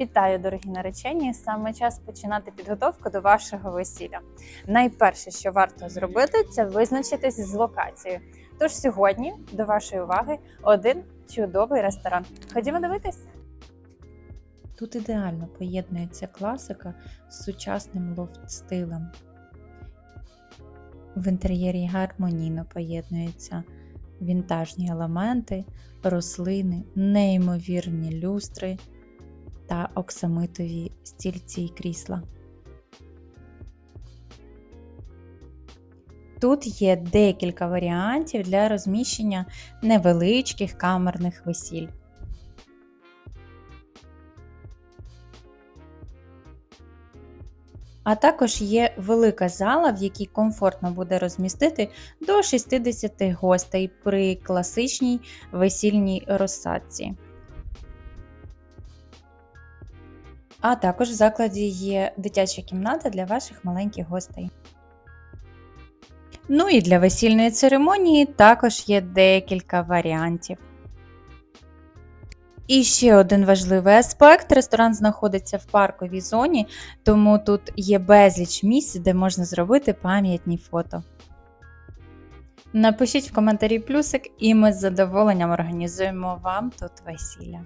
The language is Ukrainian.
Вітаю, дорогі наречені! Саме час починати підготовку до вашого весілля. Найперше, що варто зробити, це визначитись з локацією. Тож сьогодні до вашої уваги один чудовий ресторан. Ходімо дивитись. Тут ідеально поєднується класика з сучасним лофт-стилем. В інтер'єрі гармонійно поєднуються вінтажні елементи, рослини, неймовірні люстри та оксамитові стільці і крісла. Тут є декілька варіантів для розміщення невеличких камерних весіль. А також є велика зала, в якій комфортно буде розмістити до 60 гостей при класичній весільній розсадці. А також в закладі є дитяча кімната для ваших маленьких гостей. Ну і для весільної церемонії також є декілька варіантів. І ще один важливий аспект: ресторан знаходиться в парковій зоні, тому тут є безліч місць, де можна зробити пам'ятні фото. Напишіть в коментарі плюсик, і ми з задоволенням організуємо вам тут весілля.